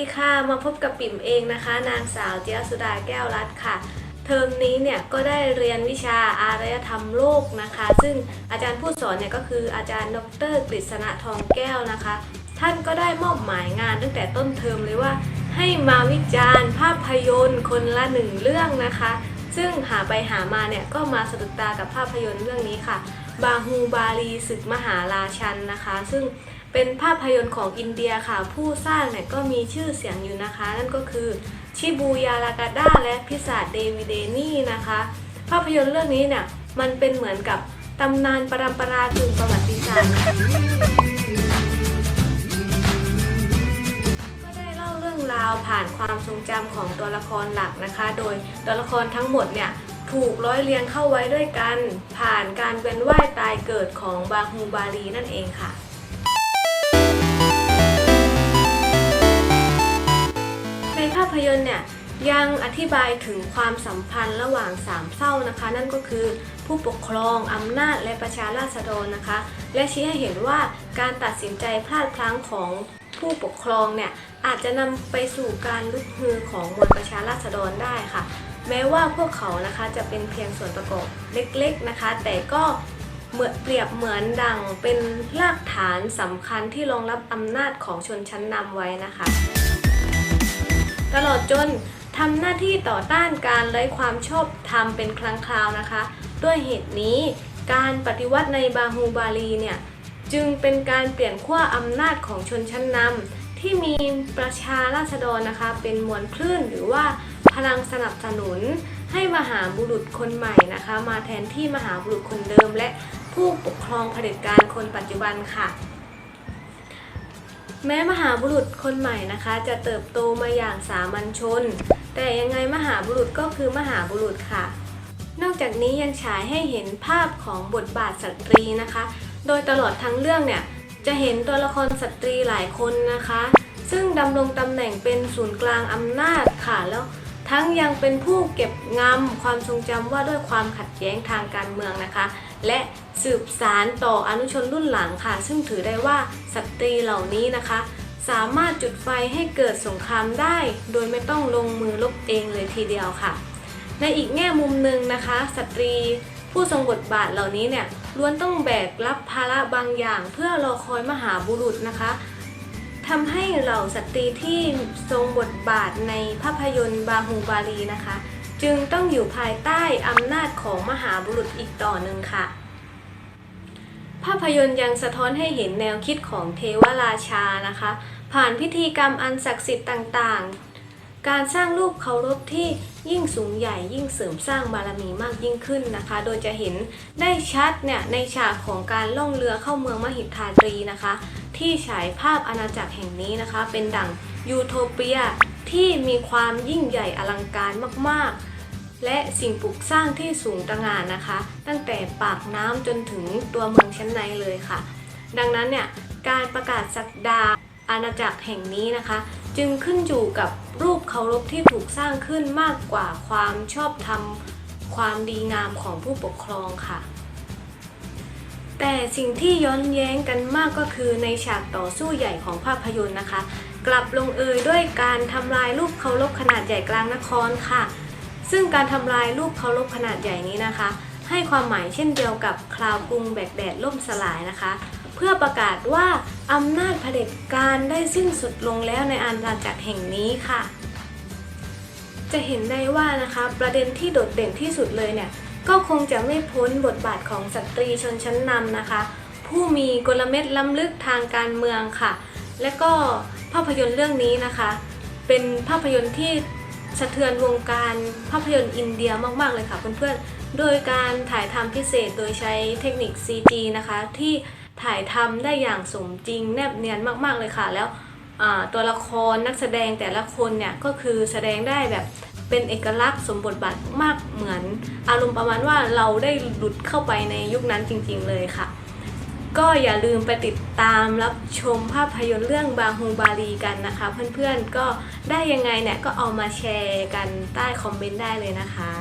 ดีค่ะมาพบกับปิ่มเองนะคะ นางสาวเจียสุดาแก้วรัตน์ค่ะ เทอมนี้เนี่ยก็ได้เรียนวิชาอารยธรรมโลกนะคะ ซึ่งอาจารย์ผู้สอนเนี่ยก็คืออาจารย์ดรกฤษณะทองแก้วนะคะ ท่านก็ได้มอบหมายงานตั้งแต่ต้นเทอมเลยว่า ให้มาวิจารณ์ภาพยนตร์คนละหนึ่งเรื่องนะคะ ซึ่งหาไปหามาเนี่ยก็มาสะดุดตากับภาพยนตร์เรื่องนี้ค่ะ บาฮูบาลีศึกมหาราชันนะคะ ซึ่ง เป็นภาพยนตร์ของอินเดียค่ะ ผู้สร้างเนี่ยก็มีชื่อเสียงอยู่นะคะ นั่นก็คือชิบูยาลากาดาและพิศาเดวิเดนี่นะคะ ภาพยนตร์เรื่องนี้เนี่ยมันเป็นเหมือนกับตำนานปรำปรากึ่งประวัติศาสตร์ก็ได้เล่าเรื่องราวผ่านความทรงจำของตัวละครหลักนะคะ โดยตัวละครทั้งหมดเนี่ยถูกร้อยเรียงเข้าไว้ด้วยกัน ผ่านการเวียนว่ายตายเกิดของบาฮูบาลีนั่นเองค่ะ ภาพยนตร์เนี่ยยังอธิบายถึงความสัมพันธ์ระหว่างสามเศร้านะคะ นั่นก็คือผู้ปกครองอำนาจและประชาราษฎรนะคะ และชี้ให้เห็นว่าการตัดสินใจพลาดพลั้งของผู้ปกครองเนี่ยอาจจะนำไปสู่การลุกฮือของมวลประชาราษฎรได้ค่ะ แม้ว่าพวกเขานะคะจะเป็นเพียงส่วนประกอบเล็กๆนะคะ แต่ก็เหมือนเปรียบเหมือนดังเป็นรากฐานสำคัญที่รองรับอำนาจของชนชั้นนำไว้นะคะ ตลอดจนทำหน้าที่ต่อต้านการไร้ความชอบธรรมเป็นครั้งคราวนะคะ ด้วยเหตุนี้การปฏิวัติในบาฮูบาลีเนี่ยจึงเป็นการเปลี่ยนขั้วอำนาจของชนชั้นนำที่มีประชาราษฎรนะคะ เป็นมวลคลื่นหรือว่าพลังสนับสนุน ให้มหาบุรุษคนใหม่นะคะ มาแทนที่มหาบุรุษคนเดิม และผู้ปกครองเผด็จการคนปัจจุบันค่ะ แม้มหาบุรุษคนใหม่นะคะ จะเติบโตมาอย่างสามัญชน แต่ยังไงมหาบุรุษก็คือมหาบุรุษค่ะ นอกจากนี้ยังฉายให้เห็นภาพของบทบาทสตรีนะคะ โดยตลอดทั้งเรื่องเนี่ยจะเห็นตัวละครสตรีหลายคนนะคะ ซึ่งดำรงตำแหน่งเป็นศูนย์กลางอำนาจค่ะแล้วทั้งยังเป็นผู้เก็บงำความทรงจำว่าด้วยความขัดแย้งทางการเมืองนะคะ และสืบสารต่ออนุชนรุ่นหลังค่ะ ซึ่งถือได้ว่าสตรีเหล่านี้นะคะ สามารถจุดไฟให้เกิดสงครามได้ โดยไม่ต้องลงมือลบเองเลยทีเดียวค่ะ ในอีกแง่มุมหนึ่งนะคะ สตรีผู้ทรงบทบาทเหล่านี้เนี่ยล้วนต้องแบกรับภาระบางอย่างเพื่อรอคอยมหาบุรุษนะคะทำให้เหล่าสตรีที่ทรงบทบาทในภาพยนตร์บาฮูบาลีนะคะ จึงต้องอยู่ภายใต้อำนาจของมหาบุรุษอีกต่อหนึ่งค่ะ ภาพยนตร์ยังสะท้อนให้เห็นแนวคิดของเทวราชานะคะ ผ่านพิธีกรรมอันศักดิ์สิทธิ์ต่างๆ การสร้างรูปเคารพที่ยิ่งสูงใหญ่ยิ่งเสริมสร้างบารมีมากยิ่งขึ้นนะคะ โดยจะเห็นได้ชัดเนี่ยในฉากของการล่องเรือเข้าเมืองมหิทารีนะคะ ที่ฉายภาพอาณาจักรแห่งนี้นะคะ เป็นดั่งยูโทเปียที่มีความยิ่งใหญ่อลังการมากๆ และสิ่งปลูกสร้างที่สูงตระหง่านนะคะ ตั้งแต่ปากน้ำจนถึงตัวเมืองชั้นในเลยค่ะ ดังนั้นเนี่ยการประกาศสักดาอาณาจักรแห่งนี้นะคะ จึงขึ้นอยู่กับรูปเคารพที่ถูกสร้างขึ้นมากกว่าความชอบธรรมความดีงามของผู้ปกครองค่ะ แต่สิ่งที่ย้อนแย้งกันมากก็คือในฉากต่อสู้ใหญ่ของภาพยนตร์นะคะ กลับลงเอยด้วยการทำลายรูปเคารพขนาดใหญ่กลางนครค่ะ ซึ่งการทำลายรูปเคารพขนาดใหญ่นี้นะคะ ให้ความหมายเช่นเดียวกับคราวกรุงแบกแดดล่มสลายนะคะ เพื่อประกาศว่าอำนาจเผด็จการได้สิ้นสุดลงแล้วในอาณาจักรแห่งนี้ค่ะ จะเห็นได้ว่านะคะประเด็นที่โดดเด่นที่สุดเลยเนี่ยก็คงจะไม่พ้นบทบาทของสตรีชนชั้นนำนะคะ ผู้มีกลเม็ดล้ำลึกทางการเมืองค่ะ และก็ภาพยนตร์เรื่องนี้นะคะ เป็นภาพยนตร์ที่ สะเทือนวงการภาพยนตร์อินเดียมากๆเลยค่ะเพื่อนๆ โดยการถ่ายทำพิเศษโดยใช้เทคนิค CG นะคะ ที่ถ่ายทำได้อย่างสมจริงแนบเนียนมากๆเลยค่ะ แล้วตัวละครนักแสดงแต่ละคนเนี่ยก็คือแสดงได้แบบเป็นเอกลักษณ์สมบทบาทมากเหมือน อารมณ์ประมาณว่าเราได้หลุดเข้าไปในยุคนั้นจริง ๆ เลยค่ะ ก็อย่าลืมไปติดตามรับชมภาพยนตร์เรื่องบาฮูบาลีกันนะคะ เพื่อนๆก็ได้ยังไงเนี่ยก็เอามาแชร์กันใต้คอมเมนต์ได้เลยนะคะ